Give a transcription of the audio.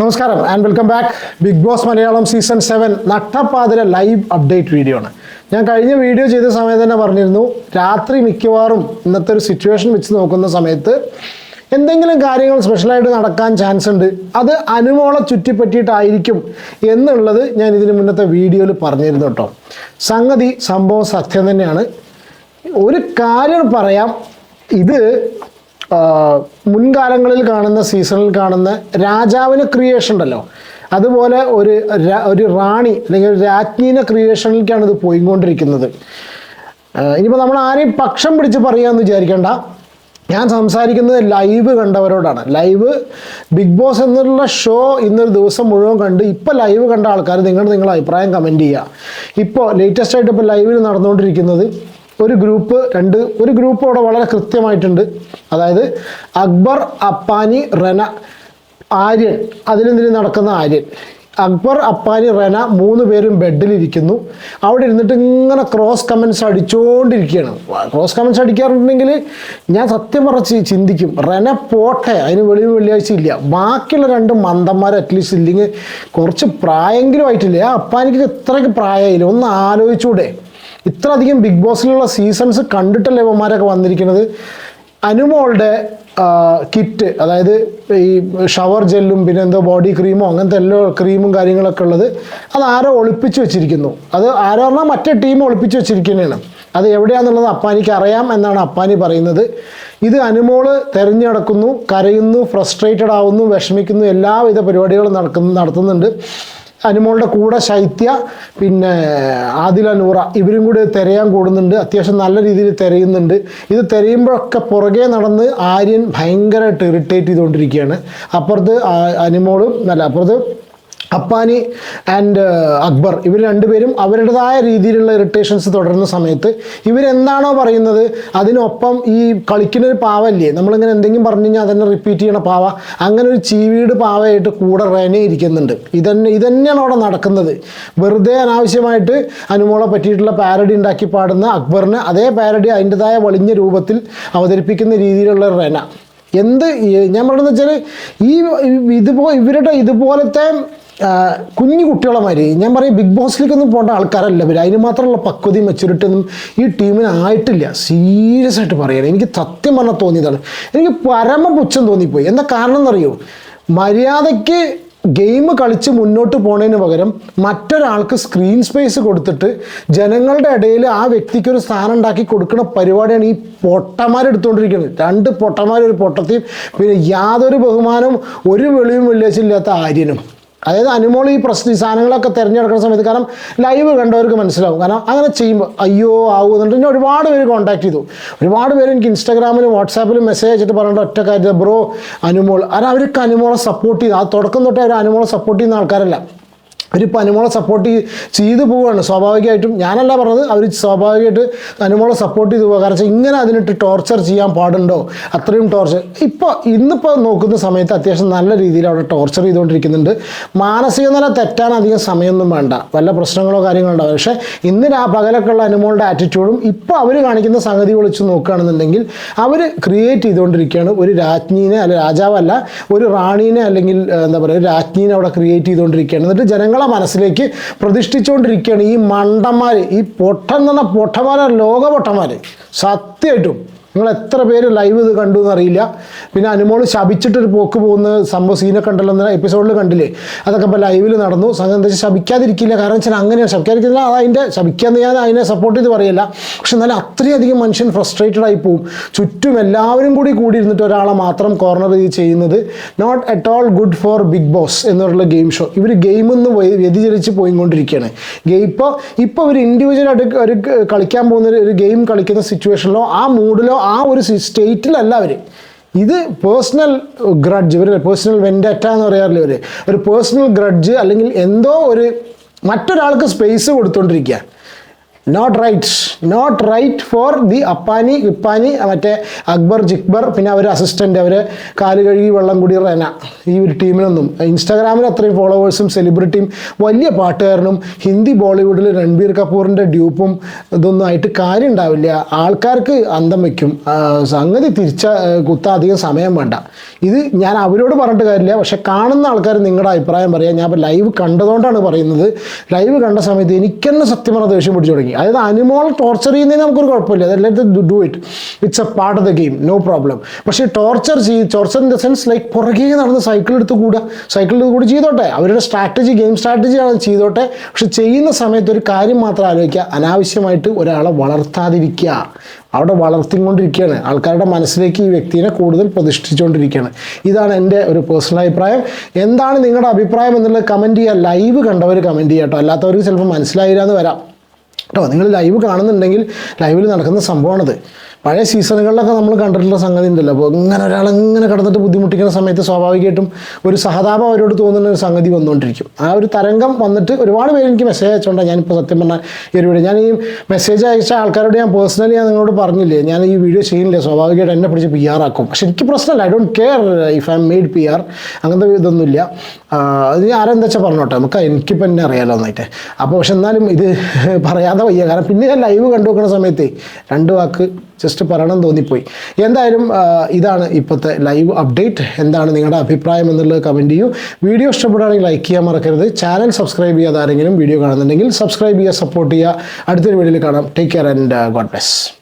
നമസ്കാരം and welcome back big boss Malayalam season seven നട്ടപ്പാതിര live update video ആണ്. ഞാൻ കഴിഞ്ഞ വീഡിയോ ചെയ്ത സമയത്ത് തന്നെ പറഞ്ഞിരുന്നു. രാത്രി മിക്കവാറും ഇന്നത്തെ ഒരു സിറ്റുവേഷൻ വെച്ച് നോക്കുന്ന സമയത്ത് എന്തെങ്കിലും കാര്യങ്ങൾ സ്പെഷ്യലായിട്ട് നടക്കാൻ ചാൻസ് ഉണ്ട്. അത് അനുമോളെ ചുറ്റിപ്പറ്റിയിട്ടായിരിക്കും എന്നുള്ളത് ഞാൻ ഇതിന് മുന്നത്തെ വീഡിയോയിൽ പറഞ്ഞിരുന്നു കേട്ടോ. സംഗതി സംഭവം സത്യം തന്നെയാണ്. ഒരു കാര്യം പറയാം. ഇത് മുൻകാലങ്ങളിൽ കാണുന്ന സീസണിൽ കാണുന്ന രാജാവിന് ക്രിയേഷൻ ഉണ്ടല്ലോ. അതുപോലെ ഒരു ഒരു റാണി അല്ലെങ്കിൽ ഒരു രാജ്ഞീന ക്രിയേഷനിലേക്കാണ് ഇത് പോയിക്കൊണ്ടിരിക്കുന്നത്. ഇനിയിപ്പോൾ നമ്മൾ ആരെയും പക്ഷം പിടിച്ച് പറയാമെന്ന് വിചാരിക്കേണ്ട. ഞാൻ സംസാരിക്കുന്നത് ലൈവ് കണ്ടവരോടാണ്. ലൈവ് ബിഗ് ബോസ് എന്നുള്ള ഷോ ഇന്നൊരു ദിവസം മുഴുവൻ കണ്ട് ഇപ്പോൾ ലൈവ് കണ്ട ആൾക്കാർ നിങ്ങൾ നിങ്ങളുടെ അഭിപ്രായം കമന്റ് ചെയ്യുക. ഇപ്പോൾ ലേറ്റസ്റ്റ് ആയിട്ട് ഇപ്പോൾ ലൈവിൽ നടന്നുകൊണ്ടിരിക്കുന്നത് ഒരു ഗ്രൂപ്പ് രണ്ട് ഒരു ഗ്രൂപ്പ് അവിടെ വളരെ കൃത്യമായിട്ടുണ്ട്. അതായത് അക്ബർ അപ്പാനി റെന ആര്യൻ. അതിനെതിരെ നടക്കുന്ന ആര്യൻ. അക്ബർ അപ്പാനി റെന മൂന്ന് പേരും ബെഡിലിരിക്കുന്നു അവിടെ ഇരുന്നിട്ട് ഇങ്ങനെ ക്രോസ് കമൻസ് അടിച്ചുകൊണ്ടിരിക്കുകയാണ് ക്രോസ് കമൻസ് അടിക്കാറുണ്ടെങ്കിൽ ഞാൻ സത്യം പറച്ച് ചിന്തിക്കും. റെന പോട്ടെ അതിന് വെളിവ് വെള്ളിയാഴ്ച ഇല്ല. ബാക്കിയുള്ള രണ്ട് മന്ദന്മാർ അറ്റ്ലീസ്റ്റ് ഇല്ലെങ്കിൽ കുറച്ച് പ്രായെങ്കിലും ആയിട്ടില്ല? ആ അപ്പാനിക്ക് ഇത്രയ്ക്ക് പ്രായമായില്ല? ഒന്ന് ആലോചിച്ചൂടെ. ഇത്ര അധികം ബിഗ് ബോസിലുള്ള സീസൺസ് കണ്ടിട്ടല്ലേ ഇവന്മാരൊക്കെ വന്നിരിക്കുന്നത്? അനുമോളുടെ കിറ്റ് അതായത് ഈ ഷവർ ജെല്ലും പിന്നെ എന്തോ ബോഡി ക്രീമോ അങ്ങനത്തെ എല്ലാ ക്രീമും കാര്യങ്ങളൊക്കെ ഉള്ളത് അത് ആരോ ഒളിപ്പിച്ച് വെച്ചിരിക്കുന്നു. അത് ആരോ പറഞ്ഞാൽ മറ്റേ ടീം ഒളിപ്പിച്ച് വെച്ചിരിക്കുന്നതാണ്. അത് എവിടെയാണെന്നുള്ളത് അപ്പാനിക്ക് അറിയാം എന്നാണ് അപ്പാനി പറയുന്നത്. ഇത് അനുമോൾ തെരഞ്ഞെടുക്കുന്നു കരയുന്നു ഫ്രസ്ട്രേറ്റഡ് ആവുന്നു വിഷമിക്കുന്നു എല്ലാവിധ പരിപാടികളും നടക്കുന്നു നടത്തുന്നുണ്ട്. അനുമോളുടെ കൂടെ ശൈത്യ പിന്നെ ആദില നൂറ ഇവരും കൂടി തിരയാൻ കൂടുന്നുണ്ട്. അത്യാവശ്യം നല്ല രീതിയിൽ തിരയുന്നുണ്ട്. ഇത് തിരയുമ്പോഴൊക്കെ പുറകെ നടന്ന് ആര്യൻ ഭയങ്കരമായിട്ട് ഇറിറ്റേറ്റ് ചെയ്തുകൊണ്ടിരിക്കുകയാണ്. അപ്പുറത്ത് അനുമോളും അല്ല അപ്പുറത്ത് അപ്പാനി ആൻഡ് അക്ബർ ഇവർ രണ്ടുപേരും അവരുടേതായ രീതിയിലുള്ള ഇറിറ്റേഷൻസ് തുടരുന്ന സമയത്ത് ഇവരെന്താണോ പറയുന്നത് അതിനൊപ്പം ഈ കളിക്കുന്നൊരു പാവല്ലേ? നമ്മളിങ്ങനെ എന്തെങ്കിലും പറഞ്ഞു കഴിഞ്ഞാൽ അതന്നെ റിപ്പീറ്റ് ചെയ്യണ പാവ. അങ്ങനെ ഒരു ചീവീട് പാവയായിട്ട് കൂടെ റേനെ ഇരിക്കുന്നുണ്ട്. ഇതന്നെ ഇതന്നെയാണ് അവിടെ നടക്കുന്നത്. വെറുതെ അനാവശ്യമായിട്ട് അനുമോളെ പറ്റിയിട്ടുള്ള പാരഡി ഉണ്ടാക്കി പാടുന്ന അക്ബറിന് അതേ പാരഡി അതിന്റെതായ വളിഞ്ഞ രൂപത്തിൽ അവതരിപ്പിക്കുന്ന രീതിയിലുള്ള റെന. എന്ത് ഞാൻ പറയുന്നത് വെച്ചാൽ ഈ ഇതുപോ ഇവരുടെ ഇതുപോലത്തെ കുഞ്ഞു കുട്ടികളെ മാതിരി. ഞാൻ പറയും ബിഗ് ബോസിലേക്കൊന്നും പോകേണ്ട ആൾക്കാരല്ല ഇവർ അതിന് മാത്രമുള്ള പക്വതയും മെച്ചൂരിറ്റി ഒന്നും ഈ ടീമിന് ആയിട്ടില്ല. സീരിയസ് ആയിട്ട് പറയണം. എനിക്ക് സത്യം പറഞ്ഞാൽ തോന്നിയതാണ്. എനിക്ക് പരമപുച്ഛം തോന്നിപ്പോയി. എന്താ കാരണം എന്നറിയോ? മര്യാദയ്ക്ക് ഗെയിം കളിച്ച് മുന്നോട്ട് പോണതിന് പകരം മറ്റൊരാൾക്ക് സ്ക്രീൻ സ്പേസ് കൊടുത്തിട്ട് ജനങ്ങളുടെ ഇടയിൽ ആ വ്യക്തിക്ക് ഒരു സ്ഥാനം ഉണ്ടാക്കി കൊടുക്കുന്ന പരിപാടിയാണ് ഈ പൊട്ടന്മാരെടുത്തുകൊണ്ടിരിക്കുന്നത് രണ്ട് പൊട്ടന്മാർ ഒരു പൊട്ടത്തെയും പിന്നെ യാതൊരു ബഹുമാനവും ഒരു വെളിവും വെള്ളിയാഴ്ചയില്ലാത്ത ആര്യനും. അതായത് അനുമോൾ ഈ പ്രശ്ന സാധനങ്ങളൊക്കെ തിരഞ്ഞെടുക്കുന്ന സമയത്ത് കാരണം ലൈവ് കണ്ടവർക്ക് മനസ്സിലാവും. കാരണം അങ്ങനെ ചെയ്യുമ്പോൾ അയ്യോ ആവുമെന്നുണ്ട് എന്നെ ഒരുപാട് പേര് കോൺടാക്ട് ചെയ്തു. ഒരുപാട് പേര് എനിക്ക് ഇൻസ്റ്റാഗ്രാമിലും വാട്സാപ്പിലും മെസ്സേജ് അയച്ചിട്ട് പറഞ്ഞിട്ട് ഒറ്റ കാര്യം ബ്രോ അനുമോൾ. കാരണം അവർക്ക് അനുമോളെ സപ്പോർട്ട് ചെയ്ത് ആ തുടക്കം തൊട്ടേ അവർ അനുമോളെ സപ്പോർട്ട് ചെയ്യുന്ന ആൾക്കാരല്ല. അവരിപ്പോൾ അനുമോളെ സപ്പോർട്ട് ചെയ്തു പോവുകയാണ് സ്വാഭാവികമായിട്ടും ഞാനല്ല പറഞ്ഞത് അവർ സ്വാഭാവികമായിട്ട് അനുമോളെ സപ്പോർട്ട് ചെയ്തു പോകുക കാരണം ഇങ്ങനെ അതിനിട്ട് ടോർച്ചർ ചെയ്യാൻ പാടുണ്ടോ? അത്രയും ടോർച്ചർ ഇപ്പോൾ ഇന്നിപ്പോൾ നോക്കുന്ന സമയത്ത് അത്യാവശ്യം നല്ല രീതിയിൽ അവിടെ ടോർച്ചർ ചെയ്തുകൊണ്ടിരിക്കുന്നുണ്ട്. മാനസിക നില തെറ്റാൻ അധികം സമയമൊന്നും വേണ്ട. വല്ല പ്രശ്നങ്ങളോ കാര്യങ്ങളോ ഉണ്ടാവും പക്ഷേ ഇന്ന് ആ പകലൊക്കെ ഉള്ള അനുമോളുടെ ആറ്റിറ്റ്യൂഡും ഇപ്പോൾ അവർ കാണിക്കുന്ന സംഗതി വിളിച്ച് നോക്കുകയാണെന്നുണ്ടെങ്കിൽ അവർ ക്രിയേറ്റ് ചെയ്തുകൊണ്ടിരിക്കുകയാണ്. ഒരു രാജ്ഞീനെ അല്ല രാജാവല്ല ഒരു റാണീനെ അല്ലെങ്കിൽ എന്താ പറയുക രാജ്ഞീനെ അവിടെ ക്രിയേറ്റ് ചെയ്തുകൊണ്ടിരിക്കുകയാണ്. എന്നിട്ട് ജനങ്ങളെ മനസ്സിലേക്ക് പ്രതിഷ്ഠിച്ചുകൊണ്ടിരിക്കുകയാണ് ഈ മണ്ടന്മാർ ഈ പൊട്ടൻ എന്ന പൊട്ടന്മാരാണ് ലോകപൊട്ടന്മാർ ലോക പൊട്ടന്മാർ സത്യമായിട്ടും നിങ്ങൾ എത്ര പേര് ലൈവ് ഇത് കണ്ടു എന്നറിയില്ല പിന്നെ അനുമോൾ ശപിച്ചിട്ടൊരു പോക്ക് പോകുന്ന സംഭവം സീനൊക്കെ ഉണ്ടല്ലോ എന്ന എപ്പിസോഡിൽ കണ്ടില്ലേ? അതൊക്കെ ഇപ്പോൾ ലൈവിൽ നടന്നു. സംഘം എന്താ വെച്ചാൽ ശപിക്കാതിരിക്കില്ല. കാരണം വെച്ചാൽ അങ്ങനെ ശപിക്കാതിരിക്കില്ല. അത് അതിന്റെ ശപിക്കാന്ന് ഞാൻ അതിനെ സപ്പോർട്ട് ചെയ്ത് പറയില്ല. പക്ഷെ എന്നാലും അത്രയധികം മനുഷ്യൻ ഫ്രസ്ട്രേറ്റഡ് ആയി പോവും. ചുറ്റും എല്ലാവരും കൂടി കൂടി ഇരുന്നിട്ട് ഒരാളെ മാത്രം കോർണർ ചെയ്യുന്നത് not at all good for big boss എന്നുള്ള ഗെയിം ഷോ ഇവർ ഗെയിമിൽ നിന്ന് വ്യതിചലിച്ച് പോയിക്കൊണ്ടിരിക്കുകയാണ്. ഗെയിം ഇപ്പോൾ ഇപ്പോൾ ഒരു ഇൻഡിവിജ്വലായിട്ട് ഒരു കളിക്കാൻ പോകുന്ന ഒരു- ഗെയിം കളിക്കുന്ന സിറ്റുവേഷനിലോ ആ മൂഡിലോ ഒരു സ്റ്റേറ്റിലല്ല അവർ ഇത് പേഴ്സണൽ ഗ്രഡ്ജ് ഇവർ പേഴ്സണൽ വെൻഡറ്റ എന്ന് പറയാറില്ല ഇവർ ഒരു പേഴ്സണൽ ഗ്രഡ്ജ് അല്ലെങ്കിൽ എന്തോ ഒരു മറ്റൊരാൾക്ക് space കൊടുത്തുകൊണ്ടിരിക്കുക not right not right for the Appani ഇപ്പാനി മറ്റേ അക്ബർ ജിക്ബർ പിന്നെ അവർ അസിസ്റ്റന്റ് അവർ കാൽ കഴുകി വെള്ളം കുടി റെന. ഈ ഒരു ടീമിനൊന്നും. ഇൻസ്റ്റാഗ്രാമിൽ അത്രയും ഫോളോവേഴ്സും സെലിബ്രിറ്റിയും വലിയ പാട്ടുകാരനും ഹിന്ദി ബോളിവുഡിൽ രൺബീർ കപൂറിന്റെ ഡ്യൂപ്പും ഇതൊന്നും ആയിട്ട് കാര്യം ഉണ്ടാവില്ല. ആൾക്കാർക്ക് അന്തം വയ്ക്കും സംഗതി തിരിച്ച കുത്ത അധികം സമയം വേണ്ട. ഇത് ഞാൻ അവരോട് പറഞ്ഞിട്ട് കാര്യമില്ല. പക്ഷെ കാണുന്ന ആൾക്കാർ നിങ്ങളുടെ അഭിപ്രായം പറയാം. ഞാൻ ഇപ്പോൾ ലൈവ് കണ്ടതുകൊണ്ടാണ് പറയുന്നത്. ലൈവ് കണ്ട സമയത്ത് എനിക്ക് തന്നെ സത്യം പറഞ്ഞ ദേഷ്യം പിടിച്ചു തുടങ്ങി. അതായത് അനിമോൾ ടോർച്ചർ ചെയ്യുന്നതിന് നമുക്കൊരു കുഴപ്പമില്ല. അതല്ലേ do it it's a part of the game no problem പക്ഷേ ടോർച്ചർ ചെയ്ത് torture in the sense like പുറകെ നടന്ന് സൈക്കിൾ എടുത്ത് കൂടുക സൈക്കിൾ എടുത്ത് കൂടി ചെയ്തോട്ടെ. അവരുടെ സ്ട്രാറ്റജി ഗെയിം സ്ട്രാറ്റജി സ്ട്രാറ്റജിയാണ് ചെയ്തോട്ടെ. പക്ഷെ ചെയ്യുന്ന സമയത്ത് ഒരു കാര്യം മാത്രം ആലോചിക്കുക. അനാവശ്യമായിട്ട് ഒരാളെ വളർത്താതിരിക്കുക. അവിടെ വളർത്തിക്കൊണ്ടിരിക്കുകയാണ്. ആൾക്കാരുടെ മനസ്സിലേക്ക് ഈ വ്യക്തിനെ കൂടുതൽ പ്രതിഷ്ഠിച്ചുകൊണ്ടിരിക്കുകയാണ്. ഇതാണ് എന്റെ ഒരു പേഴ്സണൽ അഭിപ്രായം. എന്താണ് നിങ്ങളുടെ അഭിപ്രായം എന്നുള്ളത് കമന്റ് ചെയ്യുക. ലൈവ് കണ്ടവർ കമന്റ് ചെയ്യാട്ടോ അല്ലാത്തവർക്ക് ചിലപ്പോൾ മനസ്സിലായില്ല എന്ന് വരാം. കേട്ടോ. നിങ്ങൾ ലൈവ് കാണുന്നുണ്ടെങ്കിൽ ലൈവിൽ നടക്കുന്ന സംഭവമാണത്. പഴയ സീസണുകളിലൊക്കെ നമ്മൾ കണ്ടിട്ടുള്ള സംഗതി ഉണ്ടല്ലോ. അപ്പോൾ ഇങ്ങനെ ഒരാൾ ഇങ്ങനെ കിടന്നിട്ട് ബുദ്ധിമുട്ടിക്കുന്ന സമയത്ത് സ്വാഭാവികമായിട്ടും ഒരു സഹതാപം അവരോട് തോന്നുന്ന ഒരു സംഗതി വന്നുകൊണ്ടിരിക്കും. ആ ഒരു തരംഗം വന്നിട്ട് ഒരുപാട് പേര് എനിക്ക് മെസ്സേജ് അയച്ചോണ്ടാണ് ഞാനിപ്പോൾ സത്യം പറഞ്ഞാൽ ഈ ഒരു വീഡിയോ ഞാൻ ഈ മെസ്സേജ് അയച്ച ആൾക്കാരോട് ഞാൻ പേഴ്സണലി ഞാൻ നിങ്ങളോട് പറഞ്ഞില്ലേ ഞാൻ ഈ വീഡിയോ ചെയ്യുന്നില്ലേ സ്വാഭാവികമായിട്ട് എന്നെ പിടിച്ച് പി ആർ ആക്കും. പക്ഷെ എനിക്ക് പ്രശ്നമല്ല. I don't care if I am made P R അങ്ങനത്തെ ഇതൊന്നുമില്ല. അത് ആരെന്താ വെച്ചാൽ പറഞ്ഞോട്ടെ? നമുക്ക് എനിക്കിപ്പോൾ എന്നെ അറിയാലോ എന്നായിട്ട് അപ്പോൾ പക്ഷെ എന്നാലും ഇത് പറയാതെ വയ്യ. കാരണം പിന്നെ ഞാൻ ലൈവ് കണ്ടു വെക്കുന്ന സമയത്ത് രണ്ട് വാക്ക് ജസ്റ്റ് പറയണം തോന്നിപ്പോയി. എന്തായാലും ഇതാണ് ഇപ്പോഴത്തെ ലൈവ് അപ്ഡേറ്റ് എന്താണ് നിങ്ങളുടെ അഭിപ്രായം എന്നുള്ളത് കമന്റ് ചെയ്യൂ. വീഡിയോ ഇഷ്ടപ്പെടുകയാണെങ്കിൽ ലൈക്ക് ചെയ്യാൻ മറക്കരുത്. ചാനൽ സബ്സ്ക്രൈബ് ചെയ്യാതെ ആരെങ്കിലും വീഡിയോ കാണുന്നുണ്ടെങ്കിൽ സബ്സ്ക്രൈബ് ചെയ്യുക സപ്പോർട്ട് ചെയ്യുക. അടുത്തൊരു വീഡിയോയിൽ കാണാം. Take care and God bless